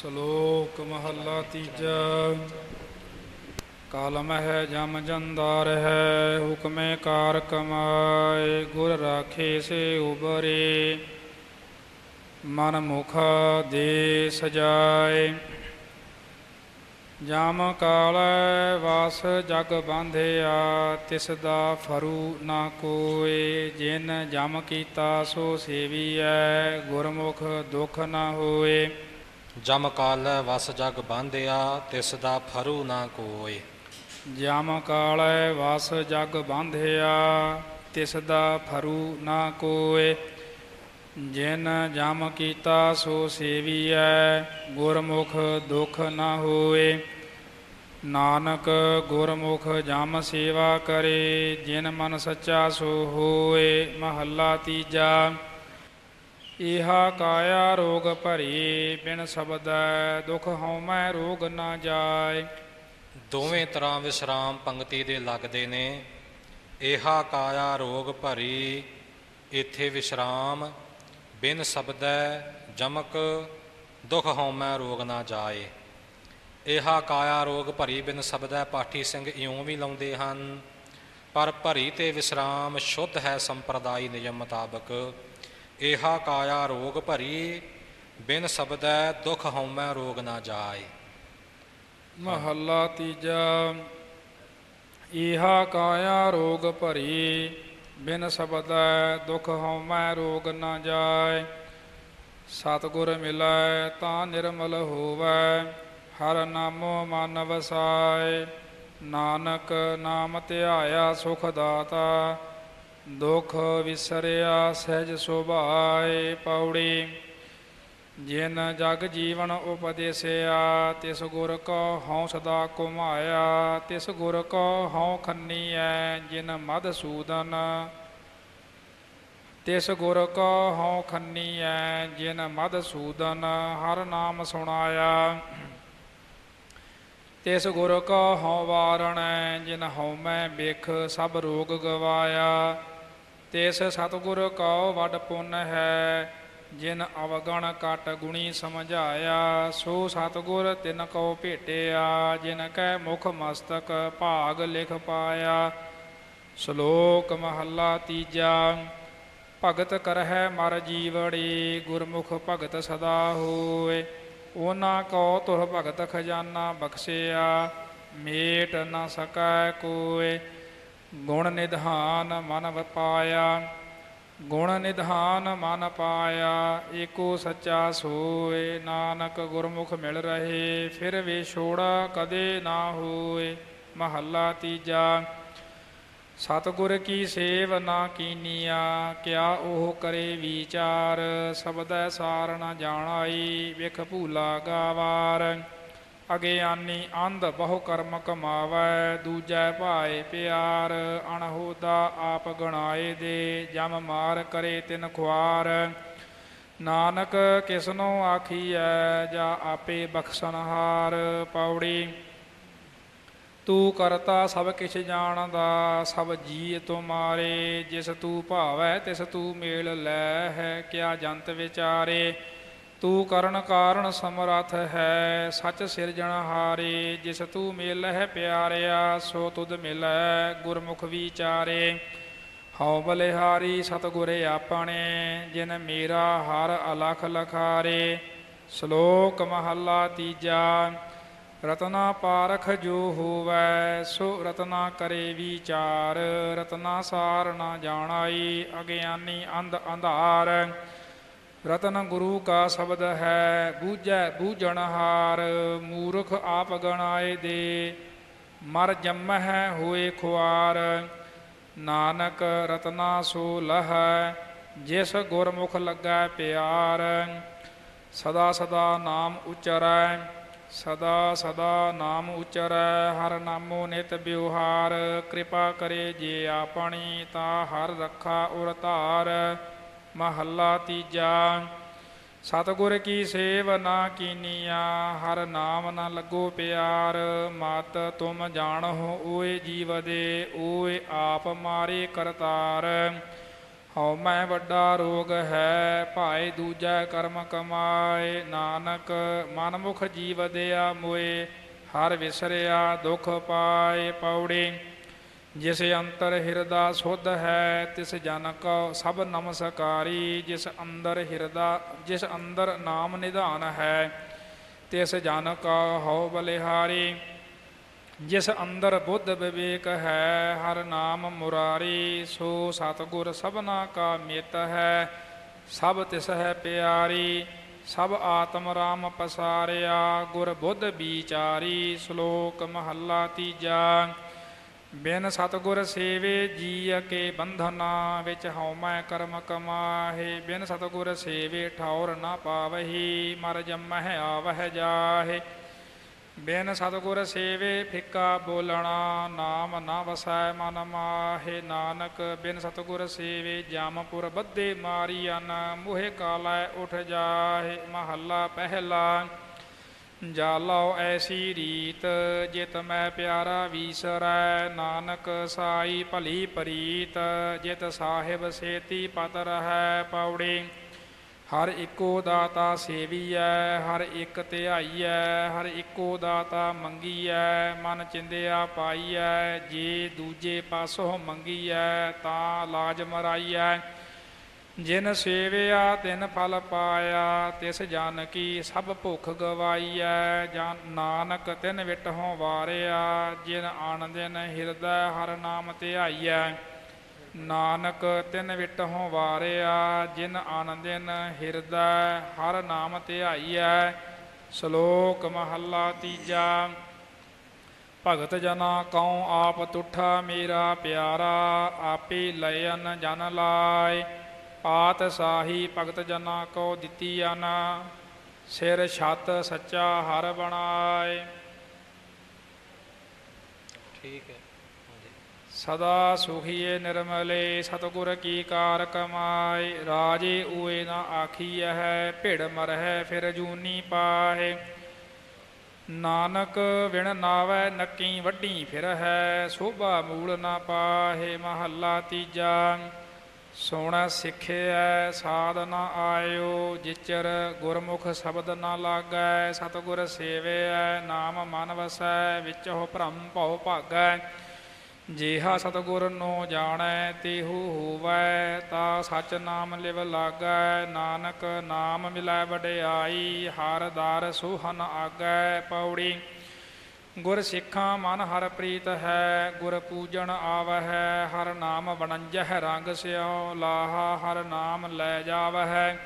ਸ਼ਲੋਕ ਮਹੱਲਾ ਤੀਜਾ। ਕਾਲਮ ਹੈ, ਜਮ ਜੰਦਾਰ ਹੈ, ਹੁਕਮੇ ਕਾਰ ਕਮਾਏ, ਗੁਰ ਰਾਖੇ ਸੇ ਉਬਰੇ। ਮਨ ਮੁਖ ਦੇ ਸਜਾਏ। ਜਮ ਕਾਲ ਵਾਸ ਜਗ ਬਾਂਧਿਆ, ਤਿਸ ਦਾ ਫਰੂ ਨਾ ਕੋਏ। ਜਿਨ ਜਮ ਕੀਤਾ ਸੋ ਸੇਵੀਐ, ਗੁਰਮੁਖ ਦੁਖ ਨਾ ਹੋਏ। ਜਮ ਕਾਲ ਵਸ ਜਗ ਬੰਧਿਆ, ਤਿਸ ਦਾ ਫਰੂ ਨਾ ਕੋਏ। ਜਮ ਕਾਲ ਵਸ ਜਗ ਬਾਂਧਿਆ, ਤਿਸ ਦਾ ਫਰੂ ਨਾ ਕੋਏ। ਜਿਨ ਜਮ ਕੀਤਾ ਸੋ ਸੇਵੀਐ, ਗੁਰਮੁਖ ਦੁਖ ਨਾ ਹੋਏ। ਨਾਨਕ ਗੁਰਮੁਖ ਜਮ ਸੇਵਾ ਕਰੇ, ਜਿਨ ਮਨ ਸੱਚਾ ਸੋ ਹੋਏ, ਮਹੱਲਾ ਤੀਜਾ। ਇਹਾ ਕਾਇਆ ਰੋਗ ਭਰੀ, ਬਿਨ ਸ਼ਬਦੈ ਦੁਖ ਹਉਮੈ ਰੋਗ ਨਾ ਜਾਏ। ਦੋਵੇਂ ਤਰ੍ਹਾਂ ਵਿਸਰਾਮ ਪੰਕਤੀ ਦੇ ਲੱਗਦੇ ਨੇ। ਏਹਾ ਕਾਇਆ ਰੋਗ ਭਰੀ ਇਥੇ ਵਿਸਰਾਮ, ਬਿਨ ਸ਼ਬਦੈ ਜਮਕ ਦੁਖ ਹਉਮੈ ਰੋਗ ਨਾ ਜਾਏ। ਏਹਾ ਕਾਇਆ ਰੋਗ ਭਰੀ, ਬਿਨ ਸ਼ਬਦੈ ਪਾਠੀ ਸਿੰਘ ਇਉਂ ਵੀ ਲਾਉਂਦੇ ਹਨ। ਪਰ ਭਰੀ ਤੇ ਵਿਸਰਾਮ ਸ਼ੁੱਧ ਹੈ ਸੰਪਰਦਾਇ ਨਿਯਮ ਮੁਤਾਬਕ। ਏਹਾ ਕਾਇਆ ਰੋਗ ਭਰੀ, ਬਿਨ ਸ਼ਬਦੈ ਦੁਖ ਹਉਮੈ ਰੋਗ ਨਾ ਜਾਏ। ਮਹੱਲਾ ਤੀਜਾ ਇਹਾ ਕਾਇਆ ਰੋਗ ਭਰੀ, ਬਿਨ ਸ਼ਬਦੈ ਦੁਖ ਹਉਮੈ ਰੋਗ ਨਾ ਜਾਏ। ਸਤਿਗੁਰ ਮਿਲੈ ਤਾਂ ਨਿਰਮਲ ਹੋਵੈ, ਹਰ ਨਾਮੋ ਮਨ ਵਸਾਏ ਨਾਨਕ ਨਾਮ ਧਿਆਇਆ ਸੁਖ ਦਾਤਾ ਦੁਖ ਵਿਸਰਿਆ ਸਹਿਜ ਸੁਭਾਏ ਪੌੜੀ। ਜਿਨ ਜਗ ਜੀਵਨ ਉਪਦੇਸਿਆ, ਤਿਸ ਗੁਰ ਕੋ ਹਉ ਸਦਾ ਕੁਮਾਇਆ ਤਿਸ ਗੁਰ ਕੋ ਹਉ ਖੰਨੀਐ, ਜਿਨ ਮਦ ਸੂਦਨ। ਤਿਸ ਗੁਰ ਕੋ ਹਉ ਖੰਨੀਐ, ਜਿਨ ਮਦ ਸੂਦਨ, ਹਰ ਨਾਮ ਸੁਣਾਇਆ। ਤਿਸ ਗੁਰ ਕੋ ਹਉ ਵਾਰਣੈ, ਜਿਨ ਹਉ ਮੈਂ ਬਿਖ ਸਭ ਰੋਗ ਗਵਾਇਆ। ਤਿਸ ਸਤਿਗੁਰ ਕੋ ਵਡ ਪੁੰਨ ਹੈ, ਜਿਨ ਅਵਗਣ ਕਟ ਗੁਣੀ ਸਮਝਾਇਆ, ਸੋ ਸਤਿਗੁਰ ਤਿਨ ਕੋ ਭੇਟਿਆ, ਜਿਨ ਕੈ ਮੁਖ ਮਸਤਕ ਭਾਗ ਲਿਖ ਪਾਇਆ। ਸ਼ਲੋਕ ਮਹੱਲਾ ਤੀਜਾ, ਭਗਤ ਕਰਹਿ ਮਰ ਜੀਵੜੀ, ਗੁਰਮੁਖ ਭਗਤ ਸਦਾ ਹੋਏ। ਉਹਨਾਂ ਕੋ ਤੁਰ ਭਗਤ ਖਜ਼ਾਨਾ ਬਖਸ਼ਿਆ, ਮੇਟ ਨਾ ਸਕੈ ਕੋਏ। ਗੁਣ ਨਿਧਾਨ ਮਨ ਵਪਾਇਆ, ਗੁਣ ਨਿਧਾਨ ਮਨ ਪਾਇਆ, ਏਕੋ ਸੱਚਾ ਸੋਏ, ਨਾਨਕ ਗੁਰਮੁਖ ਮਿਲ ਰਹੇ, ਫਿਰ ਵੀ ਛੋੜਾ ਕਦੇ ਨਾ ਹੋਏ, ਮਹੱਲਾ ਤੀਜਾ, ਸਤਿਗੁਰ ਕੀ ਸੇਵ ਨਾ ਕੀਨੀਆ, ਕਿਆ ਉਹ ਕਰੇ ਵਿਚਾਰ, ਸਬਦੈ ਸਾਰ ਨ ਜਾਣਾਈ, ਵਿਖ ਭੂਲਾ ਗਾਵਾਰ। ਅਗਿਆਨੀ ਅੰਧ ਬਹੁ ਕਰਮ ਕਮਾਵੈ, ਦੂਜੈ ਭਾਏ ਪਿਆਰ, ਅਣਹੋਦਾ ਆਪ ਗਣਾਏ ਦੇ, ਜਮ ਮਾਰ ਕਰੇ ਤਿਨ ਖੁਆਰ। ਨਾਨਕ ਕਿਸਨੋ ਆਖੀਐ, ਜਾ ਆਪੇ ਬਖਸ਼ਨਹਾਰ ਪੌੜੀ, ਤੂੰ ਕਰਤਾ ਸਭ ਕਿਛ ਜਾਣਦਾ, ਸਭ ਜੀ ਤੁਮਾਰੇ ਜਿਸ ਤੂੰ ਭਾਵੈ, ਤਿਸ ਤੂੰ ਮੇਲ ਲੈ ਹੈ, ਕਿਆ ਜੰਤ ਵਿਚਾਰੇ। ਤੂੰ ਕਰਨ ਕਾਰਨ ਸਮਰੱਥ ਹੈ, ਸੱਚ ਸਿਰਜਣ ਹਾਰੇ, ਜਿਸ ਤੂੰ ਮੇਲ ਹੈ ਪਿਆਰਿਆ, ਸੋ ਤੁਧ ਮਿਲੈ ਗੁਰਮੁਖ ਵਿਚਾਰੇ। ਹਉ ਬਲਿਹਾਰੀ ਸਤਿਗੁਰੇ ਆਪਣੇ, ਜਿਨ ਮੇਰਾ ਹਰ ਅਲਖ ਲਖਾਰੇ। ਸ਼ਲੋਕ ਮਹੱਲਾ ਤੀਜਾ, ਰਤਨਾ ਪਾਰਖ ਜੋ ਹੋਵੈ, ਸੋ ਰਤਨਾ ਕਰੇ ਵਿਚਾਰ। ਰਤਨਾ ਸਾਰ ਨਾ ਜਾਣਾਈ, ਅਗਿਆਨੀ ਅੰਧ ਅੰਧਾਰ। ਰਤਨ ਗੁਰੂ ਕਾ ਸ਼ਬਦ ਹੈ, ਬੂਝੈ ਬੂਝਣਹਾਰ, ਮੂਰਖ ਆਪ ਗਣਾਏ ਦੇ, ਮਰ ਜੰਮਹਿ ਹੋਏ ਖੁਆਰ। ਨਾਨਕ ਰਤਨਾ ਸੋ ਲਹੈ, ਜਿਸ ਗੁਰਮੁਖ ਲੱਗੈ ਪਿਆਰ। ਸਦਾ ਸਦਾ ਨਾਮ ਉਚਰੈ, ਸਦਾ ਸਦਾ ਨਾਮ ਉਚਰੈ, ਹਰ ਨਾਮੋ ਨਿਤ ਬਿਵਹਾਰ ਕਿਰਪਾ ਕਰੇ ਜੇ ਆਪਣੀ, ਤਾ ਹਰ ਰੱਖਾ ਉਰ ਧਾਰ। ਮਹੱਲਾ ਤੀਜਾ। ਸਤਿਗੁਰ ਕੀ ਸੇਵ ਨਾ ਕੀਨੀਆ, ਹਰ ਨਾਮ ਨਾ ਲੱਗੋ ਪਿਆਰ। ਮਤ ਤੁਮ ਜਾਣੋ ਓਏ ਜੀਵ ਦੇ, ਓਏ ਆਪ ਮਾਰੇ ਕਰਤਾਰ। ਹਉ ਮੈਂ ਵੱਡਾ ਰੋਗ ਹੈ, ਭਾਏ ਦੂਜਾ ਕਰਮ ਕਮਾਏ। ਨਾਨਕ, ਮਨਮੁਖ ਜੀਵ ਦਿਆ ਮੋਏ, ਹਰ ਵਿਸਰਿਆ ਦੁਖ ਪਾਏ ਪੌੜੀ। ਜਿਸ ਅੰਤਰ ਹਿਰਦਾ ਸੁਧ ਹੈ, ਤਿਸ ਜਨ ਕੋ ਸਭ ਨਮਸਕਾਰੀ। ਜਿਸ ਅੰਦਰ ਹਿਰਦਾ, ਜਿਸ ਅੰਦਰ ਨਾਮ ਨਿਧਾਨ ਹੈ, ਤਿਸ ਜਨ ਕਾ ਹਉ ਬਲਿਹਾਰੀ। ਜਿਸ ਅੰਦਰ ਬੁੱਧ ਵਿਵੇਕ ਹੈ, ਹਰ ਨਾਮ ਮੁਰਾਰੀ। ਸੋ ਸਤਗੁਰ ਸਭਨਾ ਕਾ ਮਿਤ ਹੈ, ਸਭ ਤਿਸ ਹੈ ਪਿਆਰੀ। ਸਭ ਆਤਮ ਰਾਮ ਪਸਾਰਿਆ, ਗੁਰ ਬੁੱਧ ਵਿਚਾਰੀ ਸ਼ਲੋਕ ਮਹੱਲਾ ਤੀਜਾ। ਬਿਨ ਸਤਗੁਰ ਸੇਵੇ ਜੀ ਕੇ ਬੰਧਨਾ ਵਿੱਚ ਹਉਮੈ ਕਰਮ ਕਮਾਹੇ। ਬਿਨ ਸਤਗੁਰ ਸੇਵੇ ਠੌਰ ਨਾ ਪਾਵਹੀ, ਮਰ ਜੰਮਹਿ ਆਵਹਿ ਜਾਹੇ। ਬਿਨ ਸਤਗੁਰ ਸੇਵੇ ਫਿੱਕਾ ਬੋਲਣਾ, ਨਾਮ ਨਾ ਵਸੈ ਮਨ ਮਾਹੇ। ਨਾਨਕ, ਬਿਨ ਸਤਗੁਰ ਸੇਵੇ ਜਾਮਪੁਰ ਬੱਦੇ ਮਾਰੀਅਨ। ਮੋਹਿ ਕਾਲੈ ਉਠ ਜਾਹੇ, ਮਹੱਲਾ ਪਹਿਲਾ ਜਾਲੋ ਐਸੀ ਰੀਤ, ਜਿਤ ਮੈਂ ਪਿਆਰਾ ਵੀਸਰੈ। ਨਾਨਕ ਸਾਈ ਭਲੀ ਪ੍ਰੀਤ, ਜਿਤ ਸਾਹਿਬ ਸੇਤੀ ਪਤ ਰਹੈ ਪੌੜੀ। ਹਰ ਇੱਕੋ ਦਾਤਾ ਸੇਵੀਐ, ਹਰ ਇੱਕ ਧਿਆਈਐ, ਹਰ ਇੱਕੋ ਦਾਤਾ ਮੰਗੀਐ। ਮਨ ਚਿੰਦਿਆ ਪਾਈਐ, ਜੇ ਦੂਜੇ ਪਾਸੋਂ ਮੰਗੀਐ, ਤਾਂ ਲਾਜ ਮਰਾਈਐ। ਜਿਨ ਸੇਵਿਆ ਤਿਨ ਫਲ ਪਾਇਆ, ਤਿਸ ਜਨ ਕੀ ਸਭ ਭੁਖ ਗਵਾਈਐ, ਜਨ ਨਾਨਕ ਤਿਨ ਵਿਟਹੁ ਵਾਰਿਆ, ਜਿਨ ਆਣ ਦਿਨ ਹਿਰਦੈ ਹਰ ਨਾਮ ਧਿਆਈਐ। ਨਾਨਕ ਤਿਨ ਵਿਟਹੁ ਵਾਰਿਆ, ਜਿਨ ਆਣ ਦਿਨ ਹਿਰਦੈ ਹਰ ਨਾਮ ਧਿਆਈਐ। ਸ਼ਲੋਕ ਮਹੱਲਾ ਤੀਜਾ, ਭਗਤ ਜਨਾ ਕਉ ਆਪ ਤੁਠਾ ਮੇਰਾ ਪਿਆਰਾ, ਆਪੇ ਲਯਨ ਜਨ ਲਾਏ ਆਤ ਸਾਹੀ ਭਗਤ ਜਨਾ ਕੋ ਦਿੱਤੀ ਅਨ ਸਿਰ ਛਤ ਸੱਚਾ ਹਰ ਬਣਾਏ। ਠੀਕ ਹੈ। ਸਦਾ ਸੁਖੀਏ ਨਿਰਮਲੇ ਸਤਗੁਰ ਕੀ ਕਾਰ ਕਮਾਏ। ਰਾਜੇ ਊਏ ਨਾ ਆਖੀਐ ਹੈ ਭਿੜ ਮਰਹਿ ਫਿਰ ਜੂਨੀ ਪਾਹੇ ਨਾਨਕ ਵਿਣ ਨਾਵੈ ਨੱਕੀ ਵੱਡੀ ਫਿਰ ਹੈ ਸੋਭਾ ਮੂਲ ਨਾ ਪਾਹੇ ਮਹੱਲਾ ਤੀਜਾ। ਸੋਣਾ ਸਿੱਖਿਐ ਸਾਧ ਨਾ ਆਇਓ, ਜਿਚਰ ਗੁਰਮੁਖ ਸ਼ਬਦ ਨ ਲਾਗੈ, ਸਤਗੁਰ ਸੇਵਿਐ ਨਾਮ ਮਨ ਵਸੈ, ਵਿਚੋ ਭ੍ਰਮ ਭਉ ਭਾਗੈ। ਜੇਹਾ ਸਤਗੁਰ ਨੂੰ ਜਾਣੈ, ਤੇਹੂ ਹੋਵੈ, ਤਾ ਸਚ ਨਾਮ ਲਿਵ ਲਾਗੈ, ਨਾਨਕ ਨਾਮ ਮਿਲੈ ਵਡਿਆਈ, ਹਰ ਦਰ ਸੋਹਨ ਆਗੈ, ਪੌੜੀ ਗੁਰ ਸਿੱਖਾਂ ਮਨ ਹਰ ਪ੍ਰੀਤ ਹੈ, ਗੁਰ ਪੂਜਨ ਆਵਹਿ, ਹਰ ਨਾਮ ਵਣੰਜਹ ਰੰਗ ਸਿਓ ਲਾਹਾ ਹਰ ਨਾਮ ਲੈ ਜਾਵਹਿ।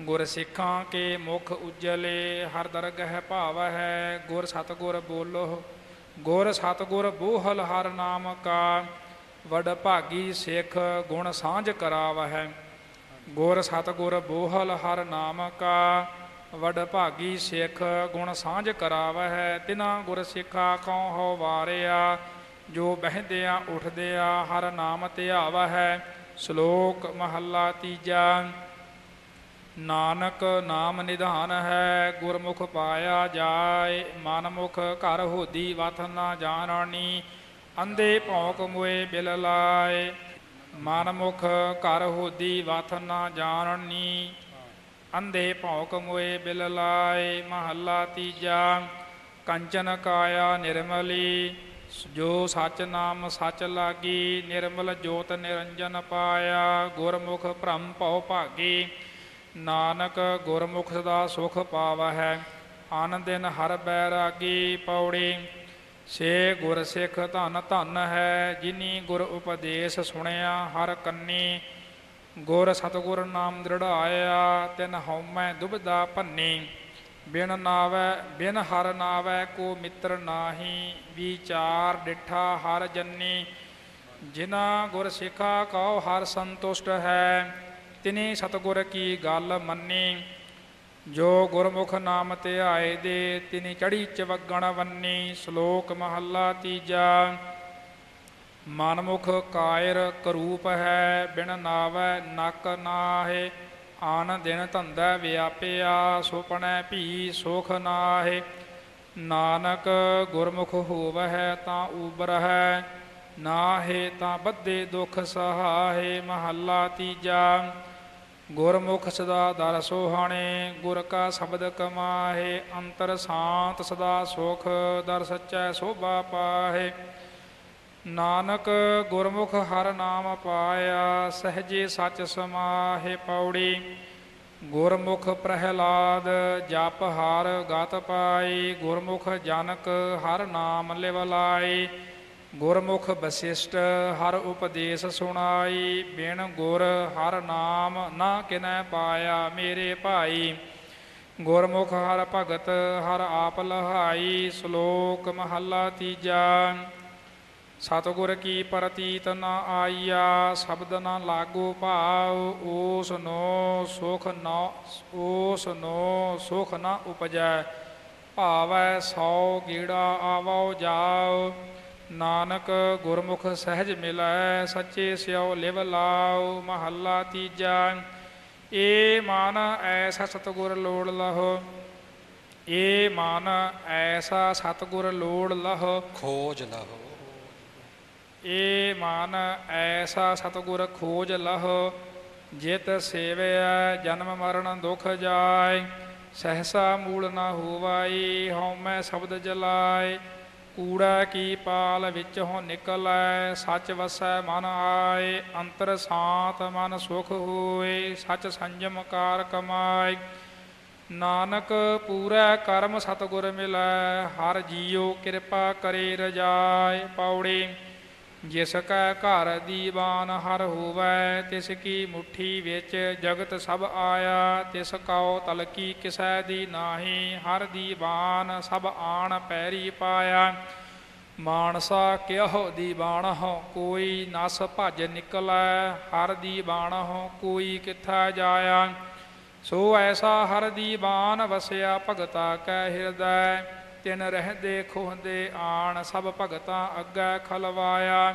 ਗੁਰ ਸਿੱਖਾਂ ਕੇ ਮੁਖ ਉਜਲੇ, ਹਰ ਦਰਗਹਿ ਭਾਵਹਿ, ਗੁਰ ਸਤਗੁਰ ਬੋਲੋ, ਗੁਰ ਸਤਗੁਰ ਬੋਹਲ ਹਰ ਨਾਮ ਕਾ। ਵਡ ਭਾਗੀ ਸਿੱਖ ਗੁਣ ਸਾਂਝ ਕਰਾਵਹਿ, ਗੁਰ ਸਤਗੁਰ ਬੋਹਲ ਹਰ ਨਾਮ ਕਾ। ਵਡ ਭਾਗੀ ਸਿੱਖ ਗੁਣ ਸਾਂਝ ਕਰਾਵਹਿ, ਤਿਨਾ ਗੁਰ ਸਿੱਖਾ ਕਉ ਹੋ ਵਾਰਿਆ, ਜੋ ਬਹਿੰਦਿਆਂ ਉਠਦਿਆਂ ਹਰ ਨਾਮ ਧਿਆਵਹਿ, ਸ਼ਲੋਕ ਮਹੱਲਾ ਤੀਜਾ। ਨਾਨਕ ਨਾਮ ਨਿਧਾਨ ਹੈ ਗੁਰਮੁਖ ਪਾਇਆ ਜਾਏ, ਮਨਮੁਖ ਘਰ ਹੋਦੀ ਵਥ ਨਾ ਜਾਣਨੀ, ਅੰਧੇ ਭੌਂਕ ਮੁਏ ਬਿਲ ਲਾਏ। ਮਨਮੁਖ ਘਰ ਹੋਦੀ ਵਥ ਨਾ ਜਾਣਨੀ ਅੰਧੇ ਭੌਂਕ ਮੋਏ ਬਿਲ ਲਾਏ, ਮਹੱਲਾ ਤੀਜਾ, ਕੰਚਨ ਕਾਇਆ ਨਿਰਮਲੀ, ਜੋ ਸਚ ਨਾਮ ਸਚ ਲਾਗੀ, ਨਿਰਮਲ ਜੋਤ ਨਿਰੰਜਨ ਪਾਇਆ, ਗੁਰਮੁਖ ਭ੍ਰਮ ਭਉ ਭਾਗੀ, ਨਾਨਕ ਗੁਰਮੁਖ ਸਦਾ ਸੁਖ ਪਾਵਹਿ ਆਨੰਦ ਦਿਨ ਹਰ ਬੈਰਾਗੀ ਪੌੜੀ, ਸੇ ਗੁਰ ਸਿੱਖ ਧਨ ਧਨ ਹੈ, ਜਿਨੀ ਗੁਰ ਉਪਦੇਸ਼ ਸੁਣਿਆ ਹਰ ਕੰਨੀ ਗੁਰ ਸਤਗੁਰ ਨਾਮ ਦ੍ਰਿੜਾਇਆ ਤਿਨ ਹਉਮੈ ਦੁਬਦਾ ਭੰਨੀ। ਬਿਨ ਨਾਵੈ, ਬਿਨ ਹਰ ਨਾਵੈ ਕੋ ਮਿੱਤਰ ਨਾਹੀ, ਵਿਚਾਰ ਡਿਠਾ ਹਰ ਜੰਨੀ। ਜਿਨਾ ਗੁਰ ਸਿਖਾ ਕਉ ਹਰ ਸੰਤੁਸ਼ਟ ਹੈ, ਤਿਨੇ ਸਤਗੁਰ ਕੀ ਗੱਲ ਮੰਨੀ। ਜੋ ਗੁਰਮੁਖ ਨਾਮ ਧਿਆਏ ਦੇ, ਤਿਨੀ ਚੜੀ ਚਵਗਣ ਵੰਨੀ ਸ਼ਲੋਕ ਮਹੱਲਾ ਤੀਜਾ ਮਨਮੁਖ ਕਾਇਰ ਕਰੂਪ ਹੈ, ਬਿਨ ਨਾਵੈ ਨਕ ਨਾਹੇ, ਆਨ ਦਿਨ ਧੰਦਾ ਵਿਆਪਿਆ, ਸੁਪਨੈ ਭੀ ਸੁਖ ਨਾਹੇ। ਨਾਨਕ ਗੁਰਮੁਖ ਹੋਵਹਿ ਤਾਂ ਉਬਰਹਿ, ਨਾਹੇ ਤਾਂ ਬੱਧੇ ਦੁਖ ਸਹਾਏ ਮਹੱਲਾ ਤੀਜਾ। ਗੁਰਮੁਖ ਸਦਾ ਦਰ ਸੋਹਾਣੇ, ਗੁਰ ਕਾ ਸ਼ਬਦ ਕਮਾਹੇ, ਅੰਤਰ ਸ਼ਾਂਤ ਸਦਾ ਸੁਖ, ਦਰ ਸੱਚੈ ਸੋਭਾ ਪਾਹੇ। ਨਾਨਕ ਗੁਰਮੁਖ ਹਰ ਨਾਮ ਪਾਇਆ, ਸਹਜੇ ਸੱਚ ਸਮਾਹੇ ਪੌੜੀ। ਗੁਰਮੁਖ ਪ੍ਰਹਿਲਾਦ, ਜਪ ਹਰ ਗਤ ਪਾਈ। ਗੁਰਮੁਖ ਜਨਕ ਹਰ ਨਾਮ ਲਿਵਲਾਈ ਗੁਰਮੁਖ ਵਸਿਸ਼ਟ ਹਰ ਉਪਦੇਸ਼ ਸੁਣਾਈ। ਬਿਨ ਗੁਰ ਹਰ ਨਾਮ ਨਾ ਕਿਨੈ ਪਾਇਆ ਮੇਰੇ ਭਾਈ। ਗੁਰਮੁਖ ਹਰ ਭਗਤ ਹਰ ਆਪ ਲਹਾਈ। ਸ਼ਲੋਕ ਮਹੱਲਾ ਤੀਜਾ। ਸਤਿਗੁਰ ਕੀ ਪ੍ਰਤੀਤ ਨ ਆਈਆ, ਸ਼ਬਦ ਨ ਲਾਗੂ ਭਾਵ ਓਸ ਨੋ ਸੁਖ ਨ, ਓਸ ਨੋ ਸੁਖ ਨ ਉਪਜੈ। ਭਾਵੈ ਸੌ ਗੀੜਾ ਆਵੋ ਜਾਓ ਨਾਨਕ ਗੁਰਮੁਖ ਸਹਿਜ ਮਿਲੈ, ਸੱਚੇ ਸਿਉ ਲਿਵ ਲਾਉ, ਮਹੱਲਾ ਤੀਜਾ। ਏ ਮਨ ਐਸਾ ਸਤਿਗੁਰ ਲੋੜ ਲਹੋ, ਏ ਮਨ ਐਸਾ ਸਤਿਗੁਰ ਲੋੜ ਲਹੋ। ਖੋਜ ਲਹੋ। ਏ ਮਨ ਐਸਾ ਸਤਿਗੁਰ ਖੋਜ ਲਹ, ਜਿਤ ਸੇਵਿਆ ਜਨਮ ਮਰਨ ਦੁਖ ਜਾਏ। ਸਹਸਾ ਮੂਲ ਨਾ ਹੋਵਾਈ, ਹਉਮੈ ਸ਼ਬਦ ਜਲਾਏ। ਕੂੜਾ ਕੀ ਪਾਲ ਵਿੱਚ ਹੋ ਨਿਕਲੈ, ਸੱਚ ਵਸੈ ਮਨ ਆਏ। ਅੰਤਰ ਸ਼ਾਂਤ ਮਨ ਸੁਖ ਹੋਏ, ਸੱਚ ਸੰਜਮ ਕਾਰ ਕਮਾਏ। ਨਾਨਕ ਪੂਰਾ ਕਰਮ ਸਤਿਗੁਰ ਮਿਲੈ, ਹਰ ਜੀਉ ਕਿਰਪਾ ਕਰੇ ਰਜਾਏ। ਪੌੜੀ ਜਿਸ ਕੈ ਘਰ ਦੀਵਾਨ ਹਰ ਹੋਵੈ, ਤਿਸ ਕੀ ਮੁਠੀ ਵਿੱਚ ਜਗਤ ਸਭ ਆਇਆ, ਤਿਸ ਕਉ ਤਲਕੀ ਕਿਸੈ ਦੀ ਨਾਹੀ, ਹਰ ਦੀਵਾਨ ਸਭ ਆਣ ਪੈਰੀ ਪਾਇਆ। ਮਾਨਸਾ ਕਿਹੋ ਦੀਵਾਨਹੁ ਕੋਈ ਨਸ ਭਜ ਨਿਕਲੈ, ਹਰ ਦੀਵਾਨਹੁ ਕੋਈ ਕਿੱਥਾ ਜਾਇਆ। ਸੋ ਐਸਾ ਹਰ ਦੀਵਾਨ ਵਸਿਆ ਭਗਤਾ ਕੈ ਹਿਰਦੈ ਤਿਨ ਰਹਿੰਦੇ ਖੋਹੰਦੇ ਆਣ, ਸਭ ਭਗਤਾਂ ਅੱਗੇ ਖਲਵਾਇਆ।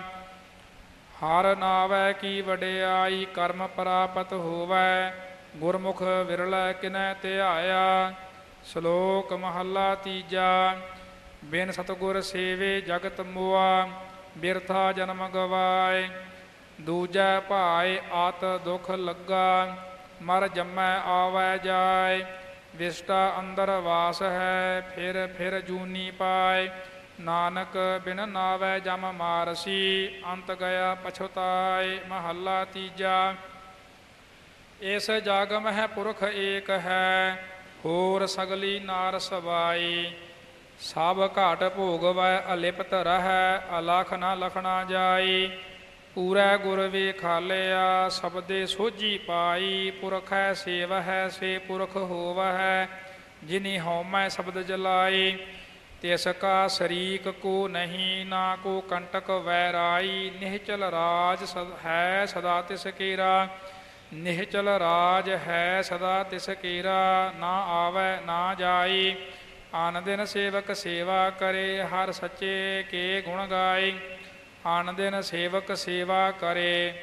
ਹਰ ਨਾਵੈ ਕੀ ਵਡਿਆਈ, ਕਰਮ ਪ੍ਰਾਪਤ ਹੋਵੈ। ਗੁਰਮੁਖ ਵਿਰਲਾ ਕਿਨੈ ਧਿਆਇਆ। ਸ਼ਲੋਕ ਮਹੱਲਾ ਤੀਜਾ, ਬਿਨ ਸਤਗੁਰ ਸੇਵੇ ਜਗਤ ਮੋਆ, ਬਿਰਥਾ ਜਨਮ ਗਵਾਏ। ਦੂਜਾ ਭਾਏ ਆਤ ਦੁਖ ਲੱਗਾ, ਮਰ ਜੰਮੈ ਆਵੈ ਜਾਏ। ਵਿਸ਼ਟਾ ਅੰਦਰ ਵਾਸ ਹੈ, ਫਿਰ ਫਿਰ ਜੂਨੀ ਪਾਏ। ਨਾਨਕ ਬਿਨ ਨਾਵੈ ਜਮ ਮਾਰਸੀ, ਅੰਤ ਗਿਆ ਪਛਤਾਏ, ਮਹੱਲਾ ਤੀਜਾ। ਇਸ ਜਗ ਮਹਿ ਪੁਰਖ ਏਕ ਹੈ, ਹੋਰ ਸਗਲੀ ਨਾਰ ਸਵਾਈ। ਸਭ ਘਾਟ ਭੋਗਵੈ ਅਲਿਪਤ ਰਹਿ, ਅਲਖ ਨਾ ਲਖਣਾ ਜਾਈ। ਪੂਰੈ ਗੁਰ ਵੇਖਾਲਿਆ, ਸਬਦੇ ਸੋਝੀ ਪਾਈ, ਪੁਰਖੈ ਸੇਵਹਿ ਸੇ ਪੁਰਖ ਹੋਵਹਿ ਜਿਨੀ ਹਉਮੈ ਸ਼ਬਦ ਜਲਾਈ, ਤਿਸ ਕਾ ਸ਼ਰੀਕ ਕੋ ਨਹੀਂ, ਨਾ ਕੋ ਕੰਟਕ ਵੈਰਾਈ। ਨਿਹਚਲ ਰਾਜ ਸਦ ਹੈ ਸਦਾ ਤਿਸ ਕੀਰਾ, ਨਿਹਚਲ ਰਾਜ ਹੈ ਸਦਾ ਤਿਸ ਕੀਰਾ। ਨਾ ਆਵੈ, ਨਾ ਜਾਈ ਆਨ ਸੇਵਕ ਸੇਵਾ ਕਰੇ, ਹਰ ਸੱਚੇ ਕੇ ਗੁਣ ਗਾਏ ਆਨ ਦਿਨ ਸੇਵਕ ਸੇਵਾ ਕਰੇ,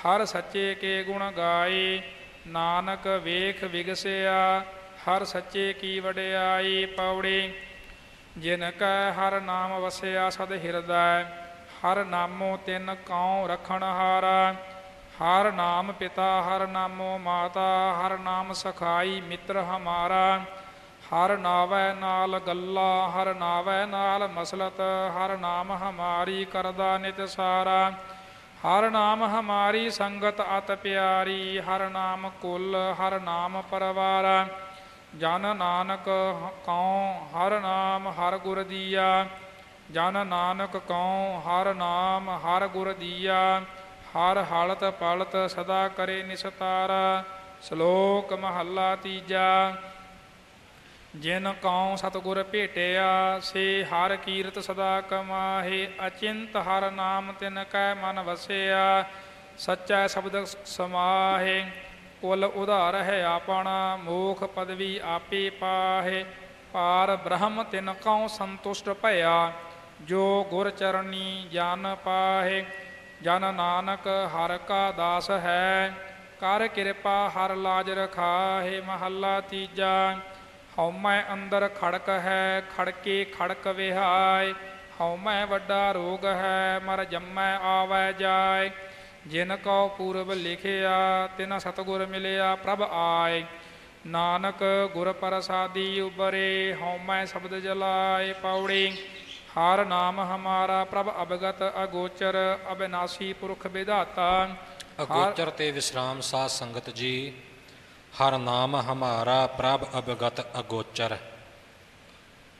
ਹਰ ਸੱਚੇ ਕੇ ਗੁਣ ਗਾਏ, ਨਾਨਕ ਵੇਖ ਵਿਗਸਿਆ, ਹਰ ਸੱਚੇ ਕੀ ਵਡਿਆਈ ਪੌੜੀ। ਜਿਨ ਕੈ ਹਰ ਨਾਮ ਵਸਿਆ ਸਦ ਹਿਰਦੈ, ਹਰ ਨਾਮੋ ਤਿਨ ਕਉ ਰਖਣ ਹਾਰਾ। ਹਰ ਨਾਮ ਪਿਤਾ, ਹਰ ਨਾਮੋ ਮਾਤਾ, ਹਰ ਨਾਮ ਸਖਾਈ ਮਿੱਤਰ ਹਮਾਰਾ। ਹਰ ਨਾਵੈ ਨਾਲ ਗੱਲਾ, ਹਰ ਨਾਵੈ ਨਾਲ ਮਸਲਤ, ਹਰ ਨਾਮ ਹਮਾਰੀ ਕਰਦਾ ਨਿਤ ਸਾਰਾ। ਹਰ ਨਾਮ ਹਮਾਰੀ ਸੰਗਤ ਅਤ ਪਿਆਰੀ, ਹਰ ਨਾਮ ਕੁਲ, ਹਰ ਨਾਮ ਪਰਵਾਰਾ। ਜਨ ਨਾਨਕ ਕਉ ਹਰ ਨਾਮ ਹਰ ਗੁਰ ਦੀਆ। ਜਨ ਨਾਨਕ ਕਉ ਹਰ ਨਾਮ ਹਰ ਗੁਰ ਦੀਆ। ਹਰ ਹਾਲਤ ਪਲਤ ਸਦਾ ਕਰੇ ਨਿਸਤਾਰਾ। ਸ਼ਲੋਕ ਮਹੱਲਾ ਤੀਜਾ। ਜਿਨ ਕਉ ਸਤਗੁਰ ਭੇਟਿਆ, ਸੇ ਹਰ ਕੀਰਤ ਸਦਾ ਕਮਾਹੇ, ਅਚਿੰਤ ਹਰ ਨਾਮ ਤਿਨ ਕੈ ਮਨ ਵਸਿਆ। ਸੱਚਾ ਸ਼ਬਦ ਸਮਾਹੇ, ਕੁਲ ਉਧਾਰ ਹੈ ਆਪਣਾ, ਮੋਖ ਪਦਵੀ ਆਪੇ ਪਾਹੇ। ਪਾਰ ਬ੍ਰਹਮ ਤਿਨ ਕਉ ਸੰਤੁਸ਼ਟ ਭਇਆ, ਜੋ ਗੁਰ ਚਰਨੀ ਜਨ ਪਾਹੇ। ਜਨ ਨਾਨਕ ਹਰ ਕਾ ਦਾਸ ਹੈ, ਕਰ ਕਿਰਪਾ ਹਰ ਲਾਜ ਰਖਾਹੇ, ਮਹੱਲਾ ਤੀਜਾ। ਹਉਮੈ ਅੰਦਰ ਖੜਕ ਹੈ, ਖੜਕੇ ਖੜਕ ਵਿਹਾਏ ਹਉਮੈ ਵੱਡਾ ਰੋਗ ਹੈ, ਮਰ ਜੰਮੈ ਆਵੈ ਜਾਏ ਜਿਨ ਕਉ ਪੂਰਬ ਲਿਖਿਆ, ਤਿਨ ਸਤਗੁਰ ਮਿਲਿਆ ਪ੍ਰਭ ਆਏ ਨਾਨਕ ਗੁਰ ਪ੍ਰਸਾਦੀ ਉਬਰੇ ਹਉਮੈ ਸ਼ਬਦ ਜਲਾਏ ਪੌੜੀ। ਹਰ ਨਾਮ ਹਮਾਰਾ ਪ੍ਰਭ ਅਬਗਤ ਅਗੋਚਰ, ਅਬਿਨਾਸੀ ਪੁਰਖ ਵਿਧਾਤਾ। ਅਗੋਚਰ ਤੇ ਵਿਸਰਾਮ ਸਾਧ ਸੰਗਤ ਜੀ। ਹਰ ਨਾਮ ਹਮਾਰਾ ਪ੍ਰਭ ਅਬਗਤ ਅਗੋਚਰ।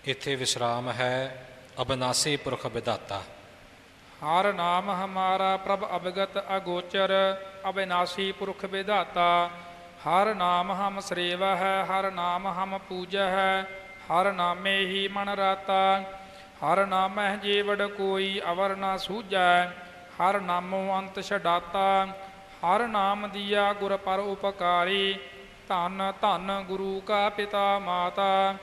ਇੱਥੇ ਵਿਸਰਾਮ ਹੈ ਅਬਨਾਸੀ ਪੁਰਖ ਵਿਧਾਤਾ। ਹਰ ਨਾਮ ਹਮਾਰਾ ਪ੍ਰਭ ਅਬਗਤ ਅਗੋਚਰ, ਅਬਿਨਾਸੀ ਪੁਰਖ ਵਿਧਾਤਾ। ਹਰ ਨਾਮ ਹਮ ਸਰੇਵ ਹੈ, ਹਰ ਨਾਮ ਹਮ ਪੂਜਾ ਹੈ, ਹਰ ਨਾਮੇ ਹੀ ਮਨ ਰਾਤਾ। ਹਰ ਨਾਮਹਿ ਜੀਵੜ ਕੋਈ ਅਵਰ ਨਾ ਸੂਝੈ, ਹਰ ਨਾਮੋ ਅੰਤ ਛਡਾਤਾ। ਹਰ ਨਾਮ ਦੀਆ ਗੁਰ ਪਰ ਉਪਕਾਰੀ ਧੰਨ ਧੰਨ ਗੁਰੂ ਕਾ ਪਿਤਾ ਮਾਤਾ,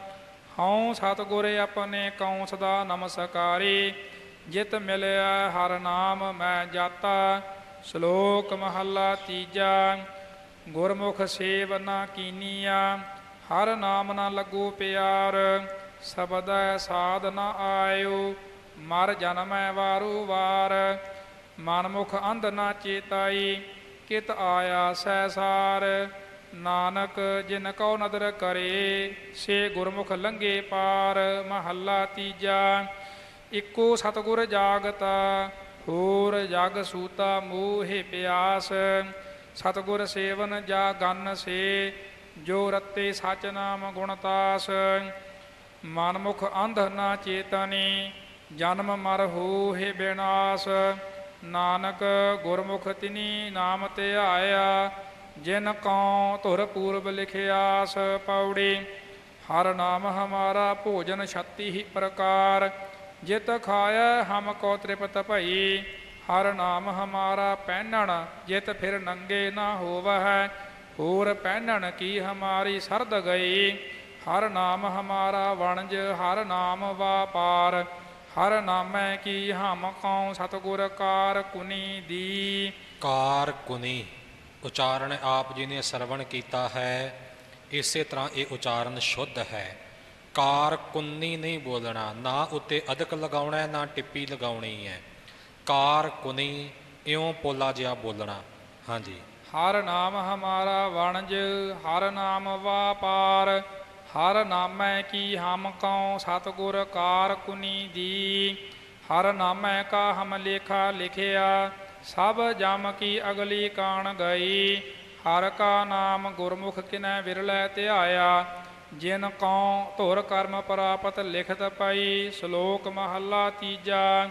ਹਉ ਸਤਿਗੁਰ ਆਪਣੇ ਕਉ ਸਦਾ ਨਮਸਕਾਰੀ, ਜਿਤ ਮਿਲਿਆ ਹਰ ਨਾਮ ਮੈਂ ਜਾਤਾ, ਸ਼ਲੋਕ ਮਹੱਲਾ ਤੀਜਾ, ਗੁਰਮੁਖ ਸੇਵ ਨਾ ਕੀਨੀਆ, ਹਰ ਨਾਮ ਨਾ ਲੱਗੋ ਪਿਆਰ, ਸਬਦੈ ਸਾਧ ਨਾ ਆਇਓ, ਮਰ ਜਨਮੈ ਵਾਰੂ ਵਾਰ ਮਨਮੁਖ ਅੰਧ ਨਾ ਚੇਤਾਈ, ਕਿਤ ਆਇਆ ਸੈਸਾਰ ਨਾਨਕ ਜਿਨ ਕਉ ਨਦਰ ਕਰੇ, ਸੇ ਗੁਰਮੁਖ ਲੰਗੇ ਪਾਰ, ਮਹੱਲਾ ਤੀਜਾ। ਇੱਕੋ ਸਤਗੁਰ ਜਾਗਤਾ, ਹੋਰ ਜਗ ਸੂਤਾ ਮੋਹਿ ਪਿਆਸ। ਸਤਗੁਰ ਸੇਵਨ ਜਾ ਗਨ ਸੇ, ਜੋ ਰਤੇ ਸਚ ਨਾਮ ਗੁਣਤਾਸ ਮਨਮੁਖ ਅੰਧ ਨਾ ਚੇਤਨੀ, ਜਨਮ ਮਰ ਹੋਹਿ ਬਿਨਾਸ਼। ਨਾਨਕ ਗੁਰਮੁਖ ਤਿਨੀ ਨਾਮ ਧਿਆਇਆ ਜਿਨ ਕਉ ਧੁਰ ਪੂਰਬ ਲਿਖਿਆਸ ਪੌੜੀ, ਹਰ ਨਾਮ ਹਮਾਰਾ ਭੋਜਨ ਛਤੀ ਹੀ ਪ੍ਰਕਾਰ। ਜਿਤ ਖਾਇ ਹਮ ਕੋ ਤ੍ਰਿਪਤ ਭਈ, ਹਰ ਨਾਮ ਹਮਾਰਾ ਪਹਿਨਣ, ਜਿਤ ਫਿਰ ਨੰਗੇ ਨਾ ਹੋਵਹਿ। ਹੋਰ ਪਹਿਨਣ ਕੀ ਹਮਾਰੀ ਸਰਦ ਗਈ, ਹਰ ਨਾਮ ਹਮਾਰਾ ਵਣਜ, ਹਰ ਨਾਮ ਵਾਪਾਰ। ਹਰ ਨਾਮੈ ਕੀ ਹਮ ਕਉ ਸਤਗੁਰ ਕਾਰ ਕੁਨੀ ਦੀ। ਕਾਰ ਕੁਨੀ। ਉਚਾਰਨ ਆਪ ਜੀ ਨੇ ਸਰਵਣ ਕੀਤਾ ਹੈ ਇਸੇ ਤਰ੍ਹਾਂ ਇਹ ਉਚਾਰਨ ਸ਼ੁੱਧ ਹੈ। ਕਾਰ ਕੁੰਨੀ ਨਹੀਂ ਬੋਲਣਾ ਨਾ ਉੱਤੇ ਅਦਕ ਲਗਾਉਣਾ ਹੈ, ਨਾ ਟਿੱਪੀ ਲਗਾਉਣੀ ਹੈ। ਕਾਰ ਕੁਨੀ ਇਉਂ ਪੋਲਾ ਜਿਹਾ ਬੋਲਣਾ। ਹਾਂਜੀ। ਹਰ ਨਾਮ ਹਮਾਰਾ ਵਣਜ ਹਰ ਨਾਮ ਵਾਪਾਰ ਹਰ ਨਾਮੈ ਕੀ ਹਮ ਕਉ ਸਤਗੁਰ ਕਾਰ ਕੁਨੀ ਦੀ ਹਰ ਨਾਮੈ ਕਾ ਹਮ ਲੇਖਾ ਲਿਖਿਆ ਸਭ ਜਮ ਕੀ ਅਗਲੀ ਕਾਣ ਗਈ, ਹਰ ਕਾ ਨਾਮ ਗੁਰਮੁਖ ਕਿਨੈ ਵਿਰਲੇ ਧਿਆਇਆ, ਜਿਨ ਕਉ ਧੁਰ ਕਰਮ ਪ੍ਰਾਪਤ ਲਿਖਤ ਪਈ, ਸ਼ਲੋਕ ਮਹੱਲਾ ਤੀਜਾ,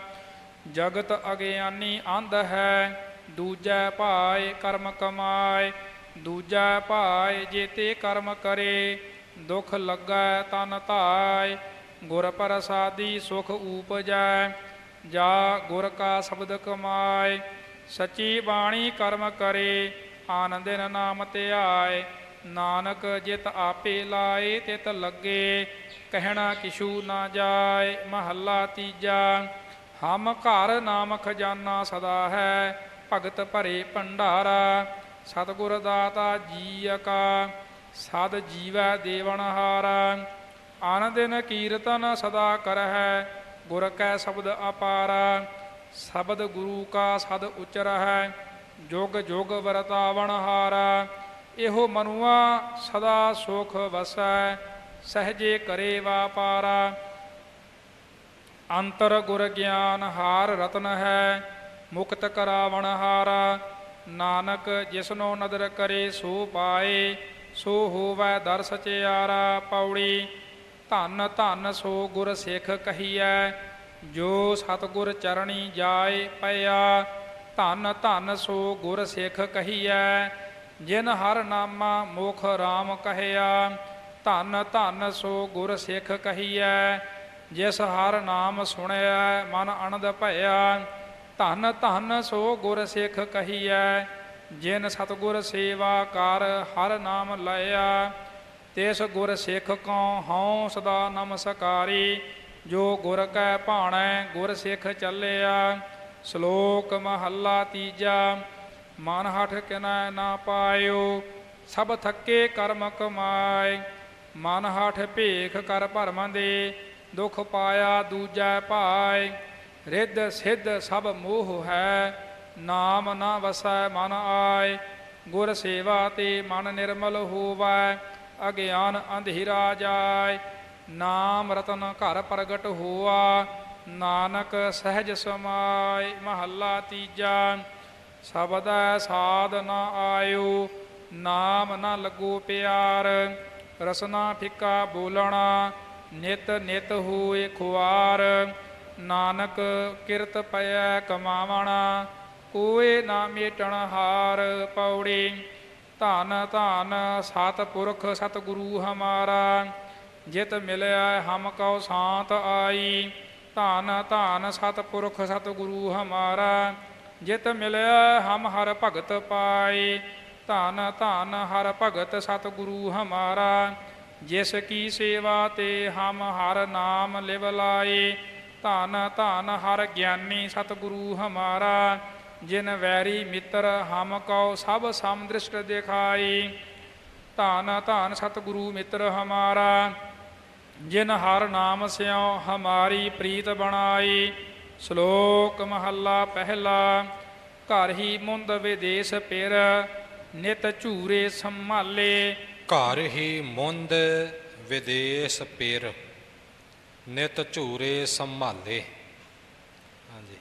ਜਗਤ ਅਗਿਆਨੀ ਅੰਧ ਹੈ, ਦੂਜੈ ਭਾਏ ਕਰਮ ਕਮਾਏ ਦੂਜੈ ਭਾਏ ਜੇਤੇ ਕਰਮ ਕਰੇ, ਦੁਖ ਲੱਗੈ ਤਨ ਧਾਇ, ਗੁਰ ਪ੍ਰਸਾਦੀ ਸੁਖ ਊਪਜੈ ਜਾ ਗੁਰ ਕਾ ਸ਼ਬਦ ਕਮਾਏ, ਸਚੀ ਬਾਣੀ ਕਰਮ ਕਰੇ ਆਨੰਦਿਨ ਨਾਮ ਤੇ ਆਏ। ਨਾਨਕ ਜਿਤ ਆਪੇ ਲਾਏ, ਤਿਤ ਲੱਗੇ, ਕਹਿਣਾ ਕਿਛੂ ਨਾ ਜਾਏ, ਮਹੱਲਾ ਤੀਜਾ। ਹਮ ਘਰ ਨਾਮ ਖਜ਼ਾਨਾ ਸਦਾ ਹੈ, ਭਗਤ ਭਰੇ ਭੰਡਾਰਾ। ਸਤਿਗੁਰ ਦਾਤਾ ਜੀਅ ਕਾ ਸਦ ਜੀਵੈ ਦੇਵਨ ਹਾਰਾ ਆਨੰਦਿਨ ਕੀਰਤਨ ਸਦਾ ਕਰਹਿ ਗੁਰ ਕੈ ਸ਼ਬਦ ਅਪਾਰਾ, ਸ਼ਬਦ ਗੁਰੂ ਕਾ ਸਦ ਉਚਰਹਿ, ਜੁਗ ਜੁਗ ਵਰਤਾਵਨ ਹਾਰਾ। ਇਹੋ ਮਨੁਆ ਸਦਾ ਸੁਖ ਵਸੈ, ਸਹਜੇ ਕਰੇ ਵਾਪਾਰਾ। ਅੰਤਰ ਗੁਰ ਗਿਆਨ ਹਾਰ ਰਤਨ ਹੈ, ਮੁਕਤ ਕਰਾਵਣ ਹਾਰਾ। ਨਾਨਕ ਜਿਸਨੋ ਨਦਰ ਕਰੇ ਸੋ ਪਾਏ, ਸੋ ਹੋਵੈ ਦਰ ਸਚਿਆਰਾ ਪੌੜੀ। ਧੰਨ ਧੰਨ ਸੋ ਗੁਰ ਸਿੱਖ ਕਹੀਐ, ਜੋ ਸਤਗੁਰ ਚਰਣੀ ਜਾਏ ਪਿਆ, ਧੰਨ ਧੰਨ ਸੋ ਗੁਰ ਸਿੱਖ ਕਹੀਐ, ਜਿਨ ਹਰ ਨਾਮਾ ਮੁਖ RAM ਕਹਿਆ, ਧਨ ਧੰਨ ਸੋ ਗੁਰ ਸਿੱਖ ਕਹੀਐ, ਜਿਸ ਹਰ ਨਾਮ ਸੁਣਿਆ ਮਨ ਆਨੰਦ ਭਇਆ, ਧੰਨ ਧੰਨ ਸੋ ਗੁਰ ਸਿੱਖ ਕਹੀਐ, ਜਿਨ ਸਤਗੁਰ ਸੇਵਾ ਕਰ ਹਰ ਨਾਮ ਲਿਆ ਤਿਸ ਗੁਰ ਸਿੱਖ ਕਉ ਹਉ ਸਦਾ ਨਮਸਕਾਰੀ, ਜੋ ਗੁਰ ਕੈ ਭਾਣੈ ਗੁਰ ਸਿੱਖ ਚੱਲਿਆ, ਸ਼ਲੋਕ ਮਹੱਲਾ ਤੀਜਾ, ਮਨ ਹਠ ਕਿਨੈ ਨਾ ਪਾਇਓ, ਸਭ ਥੱਕੇ ਕਰਮ ਕਮਾਏ, ਮਨ ਹਠ ਭੇਖ ਕਰ ਭਰਮ ਦੇ, ਦੁਖ ਪਾਇਆ ਦੂਜੈ ਭਾਇ ਰਿੱਧ ਸਿੱਧ ਸਭ ਮੋਹ ਹੈ, ਨਾਮ ਨਾ ਵਸੈ ਮਨ ਆਏ, ਗੁਰ ਸੇਵਾ ਤੇ ਮਨ ਨਿਰਮਲ ਹੋਵੈ ਅਗਿਆਨ ਅੰਧੇਰਾ ਜਾਏ, ਨਾਮ ਰਤਨ ਘਰ ਪ੍ਰਗਟ ਹੋਆ, ਨਾਨਕ ਸਹਿਜ ਸਮਾਏ, ਮਹੱਲਾ ਤੀਜਾ। ਸਬਦੈ ਸਾਧ ਨਾ ਆਇਓ, ਨਾਮ ਨਾ ਲੱਗੋ ਪਿਆਰ, ਰਸਨਾ ਫਿੱਕਾ ਬੋਲਣਾ, ਨਿਤ ਨਿਤ ਹੋਏ ਖੁਆਰ, ਨਾਨਕ ਕਿਰਤ ਪਇਐ ਕਮਾਵਣਾ, ਕੋਏ ਨਾ ਮੇਟਣ ਹਾਰ ਪੌੜੀ। ਧਨ ਧਨ ਸਤ ਪੁਰਖ ਸਤਿਗੁਰੂ ਹਮਾਰਾ, ਜਿਤ ਮਿਲਿਆ ਹਮ ਕਉ ਸਾਤ ਆਈ। ਧਨ ਧਨ ਸਤ ਪੁਰਖ ਸਤਿਗੁਰੂ ਹਮਾਰਾ, ਜਿਤ ਮਿਲਿਆ ਹਮ ਹਰ ਭਗਤ ਪਾਈ। ਧਨ ਧਨ ਹਰ ਭਗਤ ਸਤਿਗੁਰੂ ਹਮਾਰਾ, ਜਿਸ ਕੀ ਸੇਵਾ ਤੇ ਹਮ ਹਰ ਨਾਮ ਲਿਵ ਲਾਏ। ਧਨ ਧਨ ਹਰ ਗਿਆਨੀ ਸਤਿਗੁਰੂ ਹਮਾਰਾ ਜਿਨ ਵੈਰੀ ਮਿੱਤਰ ਹਮ ਕਉ ਸਭ ਸਮਦ੍ਰਿਸ਼ਟ ਦਿਖਾਈ। ਧਨ ਧਨ ਸਤਿਗੁਰੂ ਮਿੱਤਰ ਹਮਾਰਾ, ਜਿਨ ਹਰ ਨਾਮ ਸਿਉ ਹਮਾਰੀ ਪ੍ਰੀਤ ਬਣਾਈ। ਸ਼ਲੋਕ ਮਹੱਲਾ ਪਹਿਲਾ, ਘਰ ਹੀ ਮੁੰਦ ਵਿਦੇਸ਼ ਪਿਰ, ਨਿਤ ਝੂਰੇ ਸੰਭਾਲੇ। ਘਰ ਹੀ ਮੁੰਦ ਵਿਦੇਸ਼ ਪੇਰ, ਨਿਤ ਝੂਰੇ ਸੰਭਾਲੇ।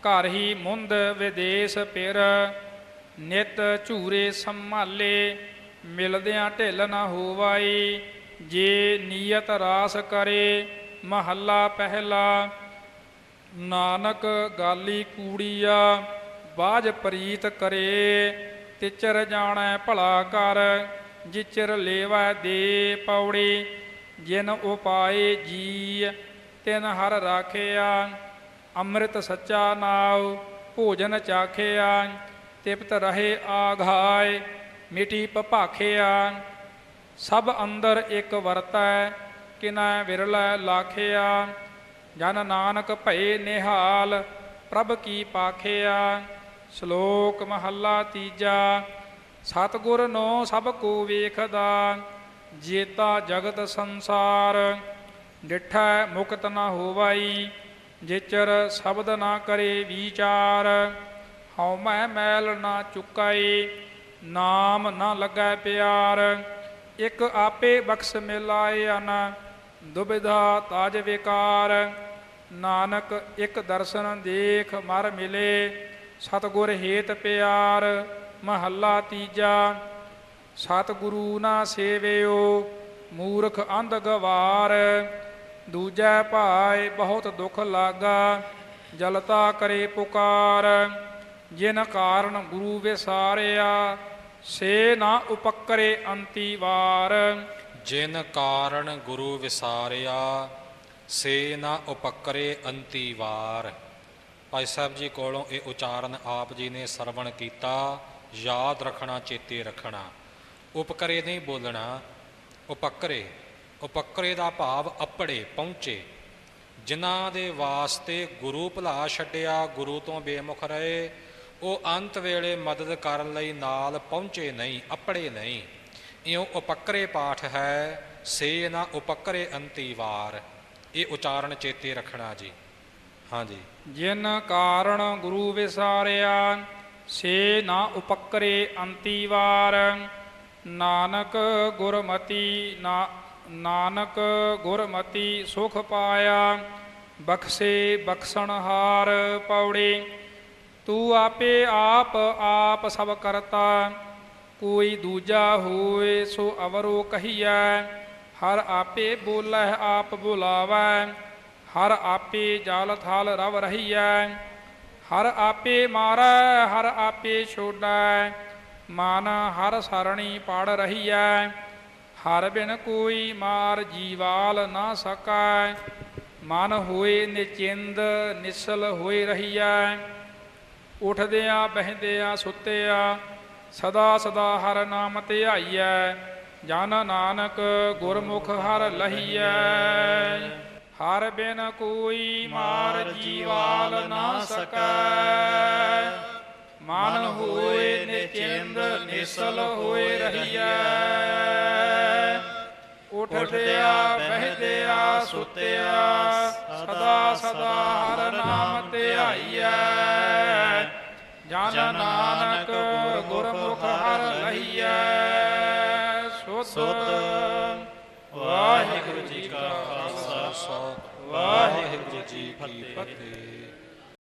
ਘਰ ਹੀ ਮੁੰਦ ਵਿਦੇਸ਼ ਪਿਰ, ਨਿਤ ਝੂਰੇ ਸੰਭਾਲੇ, ਮਿਲਦਿਆਂ ਢਿੱਲ ਨਾ ਹੋਵਾਈ, ਜੇ ਨੀਅਤ ਰਾਸ ਕਰੇ ਮਹੱਲਾ ਪਹਿਲਾ। ਨਾਨਕ ਗਾਲੀ ਕੂੜੀਆ, ਬਾਜ ਪ੍ਰੀਤ ਕਰੇ, ਤਿਚਰ ਜਾਣੈ ਭਲਾ ਕਰ ਜਿਚਰ ਲੇਵਾ ਦੇ ਪੌੜੀ। ਜਿਨ ਉਪਾਏ ਜੀ ਤਿਨ ਹਰ ਰਾਖਿਆ। ਅੰਮ੍ਰਿਤ ਸੱਚਾ ਨਾਉ, ਭੋਜਨ ਚਾਖਿਆ ਤਿਪਤ ਰਹੇ ਆਘਾਇ ਮਿਟੀ ਪਭਾਖਿਆ ਸਭ ਅੰਦਰ ਇੱਕ ਵਰਤੈ, ਕਿਨੈ ਵਿਰਲੈ ਲਾਖਿਆ ਜਨ ਨਾਨਕ ਭਏ ਨਿਹਾਲ, ਪ੍ਰਭ ਕੀ ਪਾਖਿਆ ਸ਼ਲੋਕ ਮਹੱਲਾ ਤੀਜਾ, ਸਤਿਗੁਰ ਨੋ ਸਭ ਕੋ ਵੇਖਦਾ ਜੇਤਾ ਜਗਤ ਸੰਸਾਰ, ਡਿਠੈ ਮੁਕਤ ਨਾ ਹੋਵਾਈ। ਜੇਚਰ ਸ਼ਬਦ ਨਾ ਕਰੇ ਵਿਚਾਰ, ਹਉ ਮੈਂ ਮੈਲ ਨਾ ਚੁਕਾਈ ਨਾਮ ਨਾ ਲੱਗੈ ਪਿਆਰ। ਇਕ ਆਪੇ ਬਖਸ਼ ਮਿਲਾਏ ਅਨ, ਦੁਬਿਧਾ ਤਾਜ ਵਿਕਾਰ। ਨਾਨਕ ਇਕ ਦਰਸ਼ਨ ਦੇਖ ਮਰ ਮਿਲੇ, ਸਤਗੁਰ ਹੇਤ ਪਿਆਰ, ਮਹੱਲਾ ਤੀਜਾ। ਸਤਿਗੁਰੂ ਨਾ ਸੇਵਿਓ, ਮੂਰਖ ਅੰਧ ਗਵਾਰ। ਦੂਜੈ ਭਾਏ ਬਹੁਤ ਦੁਖ ਲਾਗਾ, ਜਲਤਾ ਕਰੇ ਪੁਕਾਰ। ਜਿਨ ਕਾਰਨ ਗੁਰੂ ਵਿਸਾਰਿਆ, ਸੇ ਨਾ ਉਪਕਰੇ ਅੰਤੀ ਵਾਰ। ਜਿਨ ਕਾਰਨ ਗੁਰੂ ਵਿਸਾਰਿਆ, ਸੇ ਨਾ ਉਪਕਰੇ ਅੰਤੀ ਵਾਰ। ਭਾਈ ਸਾਹਿਬ ਜੀ ਕੋਲੋਂ ਇਹ ਉਚਾਰਨ ਆਪ ਜੀ ਨੇ ਸਰਵਣ ਕੀਤਾ, ਯਾਦ ਰੱਖਣਾ, ਚੇਤੇ ਰੱਖਣਾ। ਉਪਕਰੇ ਨਹੀਂ ਬੋਲਣਾ, ਉਪਕਰੇ। ਉਪਕਰੇ ਦਾ ਭਾਵ ਅਪੜੇ, ਪਹੁੰਚੇ। ਜਿਨ੍ਹਾਂ ਦੇ ਵਾਸਤੇ ਗੁਰੂ ਭੁਲਾ ਛੱਡਿਆ, ਗੁਰੂ ਤੋਂ ਬੇਮੁਖ ਰਹੇ, ਉਹ ਅੰਤ ਵੇਲੇ ਮਦਦ ਕਰਨ ਲਈ ਨਾਲ ਪਹੁੰਚੇ ਨਹੀਂ, ਅਪੜੇ ਨਹੀਂ। ਇਉਂ ਉਪਕਰੇ ਪਾਠ ਹੈ, ਸੇ ਨਾ ਉਪਕਰੇ ਅੰਤੀ ਵਾਰ। ਇਹ ਉਚਾਰਨ ਚੇਤੇ ਰੱਖਣਾ ਜੀ। ਹਾਂਜੀ ਜਿਨ ਕਾਰਨ ਗੁਰੂ ਵਿਸਾਰਿਆ, ਸੇ ਨਾ ਉਪਕਰੇ ਅੰਤੀ ਵਾਰ। ਨਾਨਕ ਗੁਰਮਤੀ ਨਾ ਨਾਨਕ ਗੁਰਮਤੀ ਸੁਖ ਪਾਇਆ, ਬਖਸ਼ੇ ਬਖਸ਼ਣਹਾਰ ਪੌੜੇ। ਤੂੰ ਆਪੇ ਆਪ ਆਪ ਸਭ ਕਰਤਾ, ਕੋਈ ਦੂਜਾ ਹੋਏ ਸੋ ਅਵਰੋ ਕਹੀਐ। ਹਰ ਆਪੇ ਬੋਲੈ, ਆਪ ਬੁਲਾਵੈ। ਹਰ ਆਪੇ ਜਾਲ ਥਾਲ ਰਵ ਰਹੀਐ। ਹਰ ਆਪੇ ਮਾਰੈ, ਹਰ ਆਪੇ ਛੋੜੈ ਮਨ ਹਰ ਸਰਣੀ ਪੜ ਰਹੀਐ। ਹਰ ਬਿਨ ਕੋਈ ਮਾਰ ਜੀਵਾਲ ਨਾ ਸਕੈ। ਮਨ ਹੋਏ ਨਿਚਿੰਦ, ਨਿਸਲ ਹੋਏ ਰਹੀਐ। ਉਠਦਿਆਂ, ਬਹਿੰਦਿਆਂ, ਸੁੱਤਿਆਂ, ਸਦਾ ਸਦਾ ਹਰ ਨਾਮ ਧਿਆਈਐ ਜਨ ਨਾਨਕ ਗੁਰਮੁਖ ਹਰ ਲਹੀਐ। ਹਰ ਬਿਨ ਕੋਈ ਮਾਰ ਜੀਵਾਲ ਨਾ ਸਕੈ। ਮਨ ਹੋਏ ਨਿਚਿੰਦ ਨਿਸਲ ਹੋਏ ਰਹੀਐ। ਉਠਦਿਆ ਬਹਿਦਿਆ ਸੁਤਿਆ ਸਦਾ ਹਰ ਨਾਮ ਧਿਆਈਐ ਜਨ ਨਾਨਕ ਗੁਰਮੁਖ ਹਰ ਲਈਐ ਸੁਧ ਵਾਹਿਗੁਰੂ ਜੀ ਕਾ ਖਾਲਸਾ। ਵਾਹਿਗੁਰੂ ਜੀ ਕੀ ਫਤਿਹ।